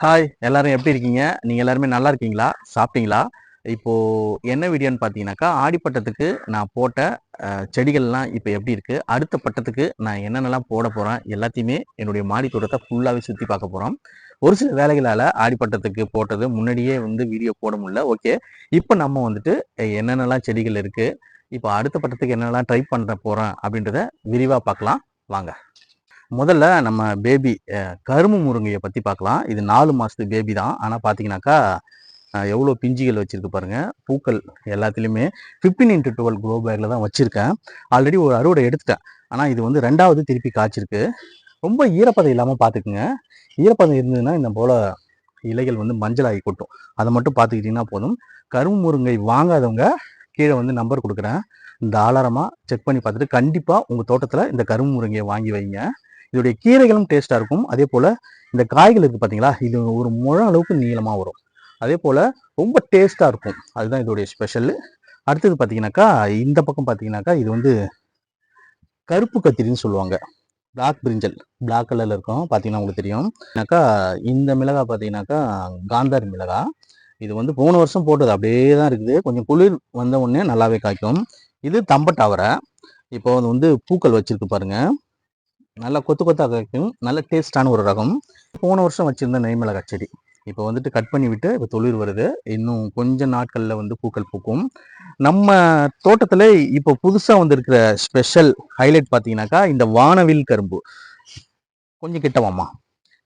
Hi எல்லாரும் எப்படி இருக்கீங்க? நீங்கள் எல்லாருமே நல்லா இருக்கீங்களா? சாப்பிட்டீங்களா? இப்போது என்ன வீடியோன்னு பார்த்தீங்கன்னாக்கா ஆடிப்பட்டத்துக்கு நான் போட்ட செடிகள்லாம் இப்போ எப்படி இருக்குது அடுத்த பட்டத்துக்கு நான் என்னென்னலாம் போட போகிறேன் எல்லாத்தையுமே என்னுடைய மாடி தோட்டத்தை ஃபுல்லாகவே சுற்றி பார்க்க போகிறோம் ஒரு சில வேலைகளால் ஆடிப்பட்டத்துக்கு போட்டது முன்னாடியே வந்து வீடியோ போட முடியல. ஓகே. இப்போ நம்ம வந்துட்டு என்னென்னலாம் செடிகள் இருக்குது இப்போ அடுத்த பட்டத்துக்கு என்னென்னலாம் ட்ரை பண்ண போகிறேன் அப்படின்றத விரிவாக பார்க்கலாம். வாங்க. முதல்ல நம்ம பேபி கரும்பு முருங்கையை பற்றி பார்க்கலாம் இது நாலு மாதத்து பேபி தான். ஆனால் பார்த்தீங்கன்னாக்கா எவ்வளோ பிஞ்சுகள் வச்சுருக்கு பாருங்கள் பூக்கள் எல்லாத்துலேயுமே ஃபிஃப்டீன் இன்ட்டு டுவெல் க்ளோ பேக்கில் தான் வச்சுருக்கேன். ஆல்ரெடி ஒரு அறுவடை எடுத்துட்டேன். ஆனால் இது வந்து ரெண்டாவது திருப்பி காய்ச்சிருக்கு. ரொம்ப ஈரப்பதம் இல்லாமல் பார்த்துக்குங்க ஈரப்பதம் இருந்ததுன்னா இந்த போல் இலைகள் வந்து மஞ்சளாகி கொட்டும். அதை மட்டும் பார்த்துக்கிட்டிங்கன்னா போதும். கரும்பு முருங்கை வாங்காதவங்க கீழே வந்து நம்பர் கொடுக்குறேன். தாராளமாக செக் பண்ணி பார்த்துட்டு கண்டிப்பாக உங்கள் தோட்டத்தில் இந்த கரும்பு முருங்கையை வாங்கி வைங்க. இதோடைய கீரைகளும் டேஸ்ட்டாக இருக்கும். அதே போல் இந்த காய்கள் இருக்குது பார்த்தீங்களா இது ஒரு முழம் அளவுக்கு நீளமாக வரும். அதே போல் ரொம்ப டேஸ்ட்டாக இருக்கும். அதுதான் இதோடைய ஸ்பெஷல் அடுத்தது பார்த்தீங்கன்னாக்கா இந்த பக்கம் பார்த்தீங்கன்னாக்கா இது வந்து கருப்பு கத்திரின்னு சொல்லுவாங்க. பிளாக் பிரிஞ்சல் பிளாக் கலரில் இருக்கும். பார்த்தீங்கன்னா உங்களுக்கு தெரியும். ஏன்னாக்கா இந்த மிளகாய் பார்த்தீங்கன்னாக்கா காந்தாரி மிளகாய் இது வந்து போன வருஷம் போட்டது. அப்படியே தான் இருக்குது. கொஞ்சம் குளிர் வந்த உடனே நல்லாவே காய்க்கும். இது தம்பட்டாவரை இப்போ வந்து பூக்கள் வச்சுருக்கு பாருங்கள் நல்லா கொத்து கொத்தாக கிடைக்கும் நல்ல டேஸ்டான ஒரு ரகம். போன வருஷம் வச்சுருந்த நெய் மிளகாய் செடி. இப்போ வந்துட்டு கட் பண்ணி விட்டு இப்போ தொழில் வருது. இன்னும் கொஞ்சம் நாட்களில் வந்து பூக்கள் பூக்கும். நம்ம தோட்டத்தில் இப்போ புதுசாக வந்திருக்கிற ஸ்பெஷல் ஹைலைட் பார்த்தீங்கன்னாக்கா இந்த வானவில் கரும்பு. கொஞ்சம் கிட்டவாமா?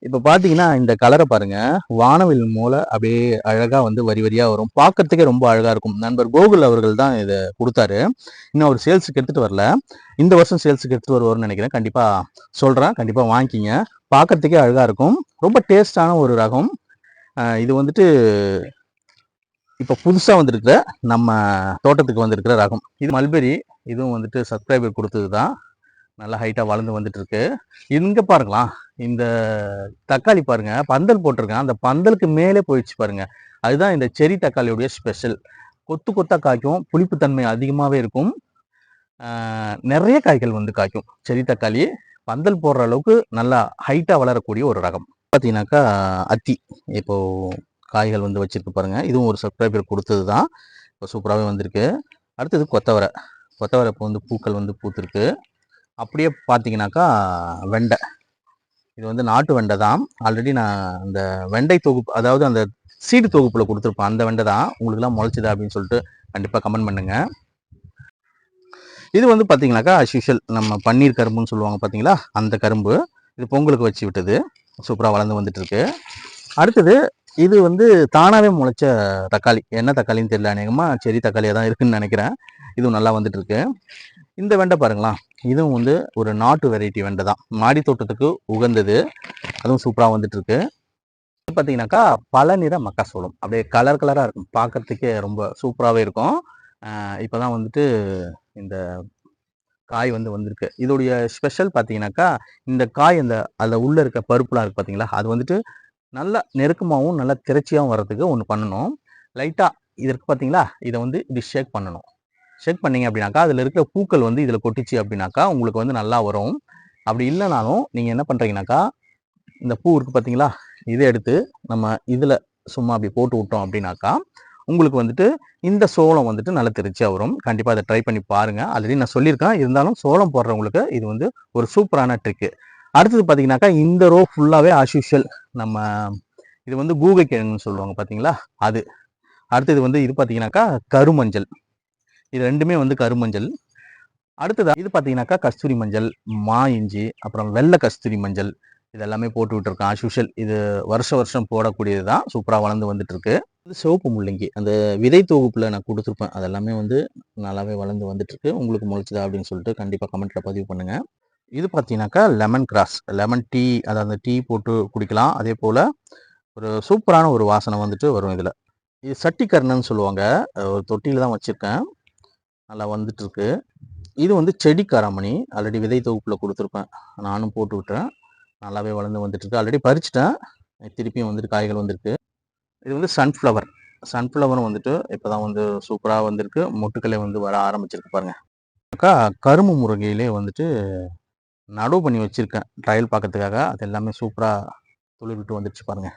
இப்போ பார்த்தீங்கன்னா இந்த கலரை பாருங்க. வானவில் மூலம் அப்படியே அழகாக வந்து வரி வரியாக வரும். பார்க்கறதுக்கே ரொம்ப அழகாக இருக்கும். நண்பர் கோகுல் அவர்கள் தான் இதை கொடுத்தாரு. இன்னும் அவர் சேல்ஸுக்கு எடுத்துகிட்டு வரல. இந்த வருஷம் சேல்ஸுக்கு எடுத்துகிட்டு வருவார்னு நினைக்கிறேன். கண்டிப்பாக சொல்கிறேன் கண்டிப்பாக வாங்கிக்கிங்க. பார்க்கறதுக்கே அழகாக இருக்கும். ரொம்ப டேஸ்டான ஒரு ரகம். இது வந்துட்டு இப்போ புதுசாக வந்திருக்கிற நம்ம தோட்டத்துக்கு வந்திருக்கிற ரகம். இது மல்பெரி. இதுவும் வந்துட்டு சப்ஸ்கிரைபர் கொடுத்தது தான் நல்லா ஹைட்டாக வளர்ந்து வந்துட்டுருக்கு. இங்கே பாருங்களா இந்த தக்காளி பாருங்கள் பந்தல் போட்டிருக்கேன். அந்த பந்தலுக்கு மேலே போயிடுச்சு பாருங்கள் அதுதான் இந்த செரி தக்காளியுடைய ஸ்பெஷல் கொத்து கொத்தாக காய்க்கும் புளிப்புத்தன்மை அதிகமாகவே இருக்கும். நிறைய காய்கள் வந்து காய்க்கும். செரி தக்காளி பந்தல் போடுற அளவுக்கு நல்லா ஹைட்டாக வளரக்கூடிய ஒரு ரகம். பார்த்தீங்கன்னாக்கா அத்தி. இப்போது காய்கள் வந்து வச்சுருக்கு பாருங்கள் இதுவும் ஒரு சப்ஸ்கிரைபர் கொடுத்தது தான். இப்போ சூப்பராகவே வந்திருக்கு. அடுத்தது கொத்தவரை. கொத்தவரை இப்போ வந்து பூக்கள் வந்து பூத்துருக்கு. அப்படியே பார்த்தீங்கன்னாக்கா வெண்டை. இது வந்து நாட்டு வெண்டை தான். ஆல்ரெடி நான் அந்த வெண்டை தொகுப்பு அதாவது அந்த சீடு தொகுப்பில் கொடுத்துருப்பேன். அந்த வெண்டை தான் உங்களுக்குலாம் முளைச்சிதா அப்படின்னு சொல்லிட்டு கண்டிப்பாக கமெண்ட் பண்ணுங்கள் இது வந்து பார்த்தீங்கன்னாக்கா அஸ்யூஷுவல் நம்ம பன்னீர் கரும்புன்னு சொல்லுவாங்க பார்த்தீங்களா அந்த கரும்பு. இது பொங்கலுக்கு வச்சு விட்டது. சூப்பராக வளர்ந்து வந்துட்டு இருக்கு அடுத்தது இது வந்து தானாகவே முளைச்ச தக்காளி. என்ன தக்காளின்னு தெரியல அநேகமாக செரி தக்காளியாக தான் இருக்குன்னு நினைக்கிறேன். இதுவும் நல்லா வந்துட்டு இருக்கு இந்த வெண்டை பாருங்களா இதுவும் வந்து ஒரு நாட்டு வெரைட்டி வெண்டை தான். மாடி தோட்டத்துக்கு உகந்தது. அதுவும் சூப்பராக வந்துட்டு இருக்கு பார்த்தீங்கன்னாக்கா பல நிற மக்காசோளம் அப்படியே கலர் கலராக இருக்கும். பார்க்கறதுக்கே ரொம்ப சூப்பராகவே இருக்கும். இப்போ தான் வந்துட்டு இந்த காய் வந்து வந்திருக்கு. இதோடைய ஸ்பெஷல் பார்த்தீங்கன்னாக்கா இந்த காய் அந்த அதில் உள்ளே இருக்க பருப்புலாம் இருக்குது பார்த்தீங்களா அது வந்துட்டு நல்லா நெருக்கமாகவும் நல்லா திரச்சியாகவும் வர்றதுக்கு ஒன்று பண்ணணும். லைட்டாக இது இருக்குது பார்த்தீங்களா இதை வந்து இப்படி ஷேக் பண்ணணும். செக் பண்ணீங்க அப்படின்னாக்கா அதில் இருக்கிற பூக்கள் வந்து இதில் கொட்டிச்சு அப்படின்னாக்கா உங்களுக்கு வந்து நல்லா வரும். அப்படி இல்லைனாலும் நீங்கள் என்ன பண்ணுறீங்கனாக்கா இந்த பூ இருக்குது பார்த்தீங்களா இதை எடுத்து நம்ம இதில் சும்மா அப்படி போட்டு விட்டோம் அப்படின்னாக்கா உங்களுக்கு வந்துட்டு இந்த சோளம் வந்துட்டு நல்லா திருச்சியாக வரும். கண்டிப்பாக அதை ட்ரை பண்ணி பாருங்கள் ஆல்ரெடி நான் சொல்லியிருக்கேன். இருந்தாலும் சோளம் போடுறவங்களுக்கு இது வந்து ஒரு சூப்பரான ட்ரிக்கு அடுத்தது பார்த்தீங்கன்னாக்கா இந்த ரோ ஃபுல்லாகவே அஸ்யூஷுவல் நம்ம இது வந்து கூகை கிழங்குன்னு சொல்லுவாங்க பார்த்தீங்களா அது. அடுத்தது வந்து இது பார்த்தீங்கன்னாக்கா கருமஞ்சள். இது ரெண்டுமே வந்து கருமஞ்சள். அடுத்ததாக இது பார்த்தீங்கன்னாக்கா கஸ்தூரி மஞ்சள் மா இஞ்சி அப்புறம் வெள்ளை கஸ்தூரி மஞ்சள். இதெல்லாமே போட்டு விட்டுருக்கேன் ஆஸ்யூஷுவல் இது வருஷ வருஷம் போடக்கூடியது தான். சூப்பராக வளர்ந்து வந்துட்டுருக்கு. இது சிவப்பு முள்ளங்கி. அந்த விதை தொகுப்பில் நான் கொடுத்துருப்பேன். அதெல்லாமே வந்து நல்லாவே வளர்ந்து வந்துட்டுருக்கு. உங்களுக்கு முளைச்சதா அப்படின்னு சொல்லிட்டு கண்டிப்பாக கமெண்ட்டில் பதிவு பண்ணுங்கள் இது பார்த்தீங்கன்னாக்கா லெமன் கிராஸ் லெமன் டீ அதாவது அந்த டீ போட்டு குடிக்கலாம். அதே போல் ஒரு சூப்பரான ஒரு வாசனை வந்துட்டு வரும் இதில். இது சட்டிக்கர்ணன்னு சொல்லுவாங்க. ஒரு தொட்டியில் தான் வச்சுருக்கேன். நல்லா வந்துட்டு இருக்கு இது வந்து செடி காராமணி ஆல்ரெடி விதை தொகுப்பில் கொடுத்துருப்பேன். நானும் போட்டு விட்டேன் நல்லாவே வளர்ந்து வந்துட்டுருக்கு. ஆல்ரெடி பறிச்சிட்டேன். திருப்பியும் வந்துட்டு காய்கள் வந்திருக்கு. இது வந்து சன்ஃப்ளவர் சன்ஃப்ளவரும் வந்துட்டு இப்போ தான் வந்து சூப்பராக வந்திருக்கு. மொட்டுக்களே வந்து வர ஆரம்பிச்சிருக்கு பாருங்க. அக்கா கரும்பு முருங்கையிலே வந்துட்டு நடவு பண்ணி வச்சுருக்கேன். ட்ரையல் பார்க்கறதுக்காக. அது எல்லாமே சூப்பராக துளிர் விட்டு வந்துடுச்சு பாருங்கள்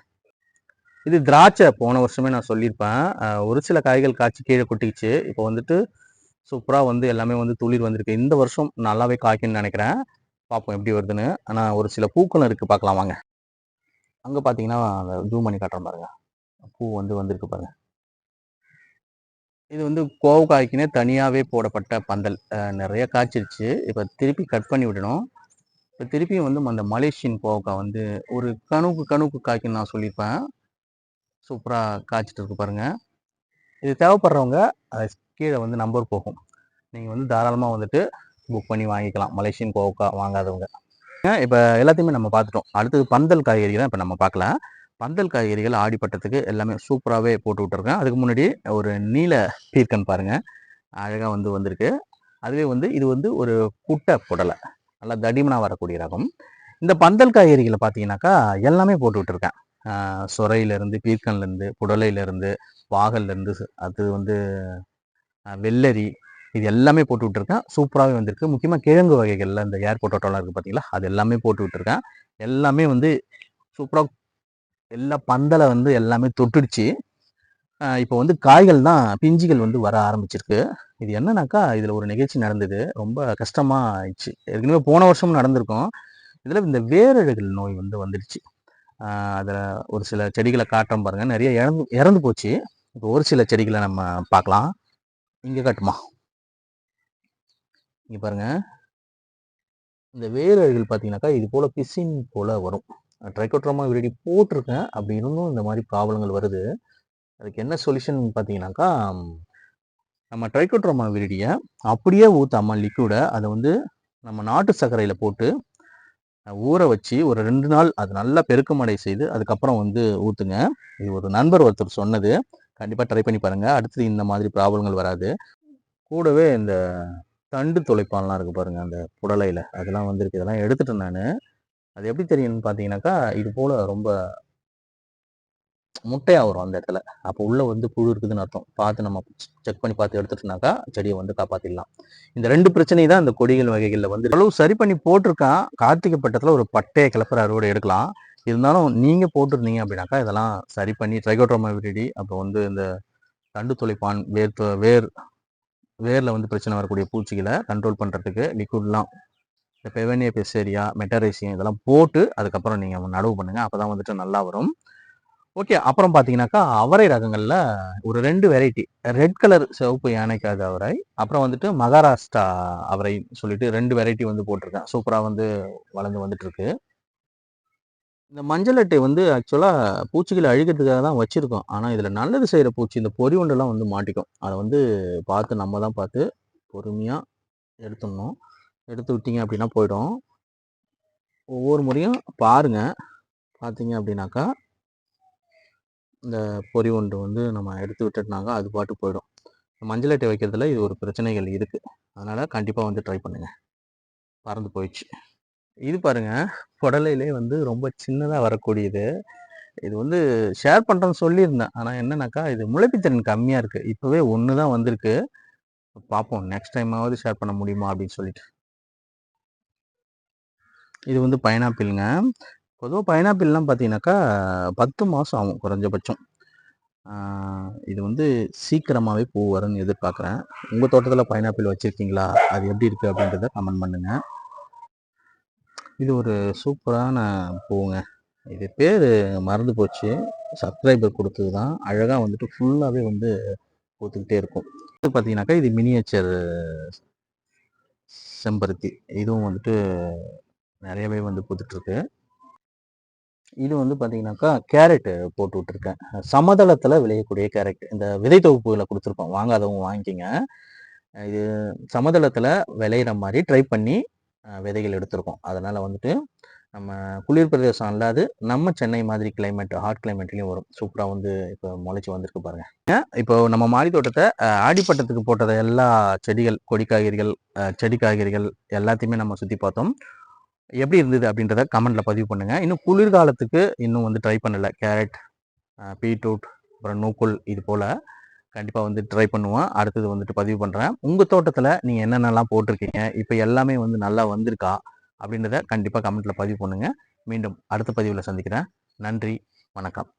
இது திராட்சை. போன வருஷமே நான் சொல்லியிருப்பேன். ஒரு சில காய்கள் காய்ச்சி கீழே கொட்டிக்கிச்சு. இப்போ வந்துட்டு சூப்பராக வந்து எல்லாமே வந்து துளிர் வந்திருக்கு. இந்த வருஷம் நல்லாவே காய்க்குன்னு நினைக்கிறேன். பார்ப்போம் எப்படி வருதுன்னு. ஆனால் ஒரு சில பூக்களும் இருக்குது பார்க்கலாம் வாங்க. அங்கே பார்த்தீங்கன்னா அந்த ஜூம் பண்ணி காட்டுறேன் பாருங்க. பூ வந்து வந்திருக்கு பாருங்க. இது வந்து கோவக்காய்க்குனே தனியாகவே போடப்பட்ட பந்தல். நிறைய காய்ச்சிருச்சு. இப்போ திருப்பி கட் பண்ணி விடணும். இப்போ திருப்பியும் வந்து அந்த மலேசியன் கோவக்காய் வந்து ஒரு கணுக்கு கணுக்கு காய்க்குன்னு நான் சொல்லியிருப்பேன். சூப்பராக காய்ச்சிட்டு இருக்கு பாருங்கள் இது தேவைப்படுறவங்க கீழே வந்து நம்பர் போகும். நீங்கள் வந்து தாராளமாக வந்துட்டு புக் பண்ணி வாங்கிக்கலாம். மலேசியன் கோவக்கா வாங்காதவங்க. இப்போ எல்லாத்தையுமே நம்ம பார்த்துட்டோம். அடுத்தது பந்தல் காய்கறி தான் இப்போ நம்ம பார்க்கலாம். பந்தல் காய்கறிகள் ஆடிப்பட்டத்துக்கு எல்லாமே சூப்பராகவே போட்டு விட்டுருக்கேன். அதுக்கு முன்னாடி ஒரு நீல பீர்க்கன் பாருங்கள் அழகாக வந்து வந்திருக்கு. அதுவே வந்து இது வந்து ஒரு குட்டை புடலை. நல்லா தடிமனாக வரக்கூடிய ரகம். இந்த பந்தல் காய்கறிகளை பார்த்தீங்கன்னாக்கா எல்லாமே போட்டு விட்டுருக்கேன். சுரையிலேருந்து பீர்க்கன்லேருந்து புடலையிலேருந்து பாகல்லேருந்து அது வந்து வெள்ளரி இது எல்லாமே போட்டு விட்டுருக்கேன். சூப்பராகவே வந்திருக்கு. முக்கியமாக கிழங்கு வகைகளில் இந்த ஏர் பொட்டோட்டோலாம் இருக்குது பார்த்தீங்களா அது எல்லாமே போட்டு விட்டுருக்கேன். எல்லாமே வந்து சூப்பராக எல்லா பந்தலை வந்து எல்லாமே தொட்டுடுச்சு. இப்போ வந்து காய்கள் தான் பிஞ்சுகள் வந்து வர ஆரம்பிச்சிருக்கு. இது என்னன்னாக்கா இதில் ஒரு நிகழ்ச்சி நடந்தது. ரொம்ப கஷ்டமாக ஆயிடுச்சு. ஏற்கனவே போன வருஷமும் நடந்திருக்கும். இதில் இந்த வேரழுகள் நோய் வந்து வந்துடுச்சு. அதில் ஒரு சில செடிகளை காட்டுறோம் பாருங்கள் நிறைய இறந்து இறந்து போச்சு. இப்போ ஒரு சில செடிகளை நம்ம பார்க்கலாம். இங்கே காட்டுமா? இங்கே பாருங்க. இந்த வேரழுகல் பார்த்தீங்கன்னாக்கா இது போல் பிசின் போல் வரும். ட்ரைகோட்ரமா விரடி போட்டிருக்கேன். அப்படி இருந்தும் இந்த மாதிரி ப்ராப்ளங்கள் வருது. அதுக்கு என்ன சொல்யூஷன் பார்த்தீங்கன்னாக்கா நம்ம ட்ரைகோட்ரமா விரடியை அப்படியே ஊற்றாமல் லிக்விடை அதை வந்து நம்ம நாட்டு சர்க்கரையில் போட்டு ஊற வச்சு ஒரு ரெண்டு நாள் அது நல்லா பெருக்கமடை செய்து அதுக்கப்புறம் வந்து ஊற்றுங்க இது ஒரு நண்பர் ஒருத்தர் சொன்னது. கண்டிப்பாக ட்ரை பண்ணி பாருங்கள் அடுத்தது இந்த மாதிரி ப்ராப்ளங்கள் வராது. கூடவே இந்த தண்டு துளைப்பான்லாம் இருக்குது பாருங்கள் அந்த புடலையில். அதெல்லாம் வந்திருக்கு. இதெல்லாம் எடுத்துட்டேன் நான். அது எப்படி தெரியும்னு பார்த்தீங்கன்னாக்கா இது போல் ரொம்ப முட்டையாக வரும் அந்த இடத்துல. அப்போ உள்ளே வந்து புழு இருக்குதுன்னு அர்த்தம். பார்த்து நம்ம செக் பண்ணி பார்த்து எடுத்துட்டோம்னாக்கா செடியை வந்து காப்பாற்றிடலாம் இந்த ரெண்டு பிரச்சனை தான் இந்த கொடிகள் வகைகளில் வந்து அளவு சரி பண்ணி போட்டிருக்கான். கார்த்திகை பட்டத்தில் ஒரு பட்டையை கிளப்புற அறுவடை எடுக்கலாம். இருந்தாலும் நீங்கள் போட்டிருந்தீங்க அப்படின்னாக்கா இதெல்லாம் சரி பண்ணி ட்ரைகோட்ரோமா விரிடி அப்புறம் வந்து இந்த தண்டு துளைப்பான் வேர் வேர் வேரில் வந்து பிரச்சனை வரக்கூடிய பூச்சிகளை கண்ட்ரோல் பண்ணுறதுக்கு லிக்விட்லாம் இந்த பெவனிய பெசேரியா மெட்டரைசியம் இதெல்லாம் போட்டு அதுக்கப்புறம் நீங்கள் நடவு பண்ணுங்கள் அப்போ தான் வந்துட்டு நல்லா வரும். ஓகே அப்புறம் பார்த்தீங்கன்னாக்கா அவரை ரகங்களில் ஒரு ரெண்டு வெரைட்டி ரெட் கலர் சிவப்பு யானைக்காத அவரை அப்புறம் வந்துட்டு மகாராஷ்டிரா அவரை சொல்லிட்டு ரெண்டு வெரைட்டி வந்து போட்டிருக்கேன். சூப்பராக வந்து வளர்ந்து வந்துட்டு இருக்கு. இந்த மஞ்சள் அட்டை வந்து ஆக்சுவலாக பூச்சிகளை அழிக்கிறதுக்காக தான் வச்சுருக்கோம். ஆனால் இதில் நல்லது செய்கிற பூச்சி இந்த பொறி ஒன்றெல்லாம் வந்து மாட்டிக்கும். அதை வந்து பார்த்து நம்ம தான் பார்த்து பொறுமையாக எடுத்துடணும். எடுத்து விட்டீங்க அப்படின்னா போயிடும். ஒவ்வொரு முறையும் பாருங்கள் பார்த்தீங்க அப்படின்னாக்கா இந்த பொறி ஒன்று வந்து நம்ம எடுத்து விட்டுட்டுனாக்கா அது பாட்டு போயிடும். மஞ்சள் அட்டை வைக்கிறதுல இது ஒரு பிரச்சனைகள் இருக்குது அதனால் கண்டிப்பாக வந்து ட்ரை பண்ணுங்கள் பறந்து போயிடுச்சு. இது பாருங்க. புடலையிலே வந்து ரொம்ப சின்னதாக வரக்கூடியது. இது வந்து ஷேர் பண்ணுறேன்னு சொல்லியிருந்தேன். ஆனால் என்னன்னாக்கா இது முளைப்புத்திறன் கம்மியாக இருக்குது இப்போவே ஒன்று தான் வந்திருக்கு. பார்ப்போம் நெக்ஸ்ட் டைமாவது ஷேர் பண்ண முடியுமா அப்படின்னு சொல்லிட்டு. இது வந்து பைனாப்பிள்ங்க பொதுவாக பைனாப்பிள்லாம் பார்த்தீங்கன்னாக்கா பத்து மாதம் ஆகும் குறைஞ்சபட்சம். இது வந்து சீக்கிரமாகவே பூ வரும்னு எதிர்பார்க்குறேன். உங்கள் தோட்டத்தில் பைனாப்பிள் வச்சுருக்கீங்களா? அது எப்படி இருக்குது அப்படின்றத கமெண்ட் பண்ணுங்கள் இது ஒரு சூப்பரான பூங்க. இது பேர் மறந்து போச்சு. சப்ஸ்கிரைபர் கொடுத்தது தான். அழகாக வந்துட்டு ஃபுல்லாகவே வந்து பூத்துக்கிட்டே இருக்கும். இது பார்த்தீங்கன்னாக்கா இது மினியேச்சர் செம்பருத்தி. இதுவும் வந்துட்டு நிறையவே வந்து பூத்துட்ருக்கு. இது வந்து பார்த்தீங்கன்னாக்கா கேரட் போட்டு விட்டுருக்கேன். சமதளத்தில் விளையக்கூடிய கேரட் இந்த விதை தொகுப்புகளை கொடுத்துருக்கோம். வாங்காதவங்க வாங்கிக்கிங்க. இது சமதளத்தில் விளையிற மாதிரி ட்ரை பண்ணி விதைகள் எடுத்திருக்கோம். அதனால் வந்துட்டு நம்ம குளிர் பிரதேசம் அல்லாது நம்ம சென்னை மாதிரி கிளைமேட் ஹாட் கிளைமேட்லேயும் வரும். சூப்பராக வந்து இப்போ முளைச்சி வந்திருக்கு பாருங்க. இப்போ நம்ம மாடி தோட்டத்தை ஆடிப்பட்டத்துக்கு போட்டதை எல்லா செடிகள் கொடி காய்கறிகள் செடி காய்கறிகள் எல்லாத்தையுமே நம்ம சுற்றி பார்த்தோம். எப்படி இருந்தது அப்படின்றத கமெண்ட்டில் பதிவு பண்ணுங்கள் இன்னும் குளிர்காலத்துக்கு இன்னும் வந்து ட்ரை பண்ணலை. கேரட் பீட்ரூட் அப்புறம் நூக்குல் இது போல். கண்டிப்பாக வந்து ட்ரை பண்ணுவேன். அடுத்தது வந்துட்டு பதிவு பண்ணுறேன் உங்கள் தோட்டத்தில் நீங்கள் என்னென்னலாம் போட்டிருக்கீங்க? இப்போ எல்லாமே வந்து நல்லா வந்திருக்கா? அப்படின்றத கண்டிப்பாக கமெண்ட்டில் பதிவு பண்ணுங்கள் மீண்டும் அடுத்த பதிவில் சந்திக்கிறேன். நன்றி. வணக்கம்.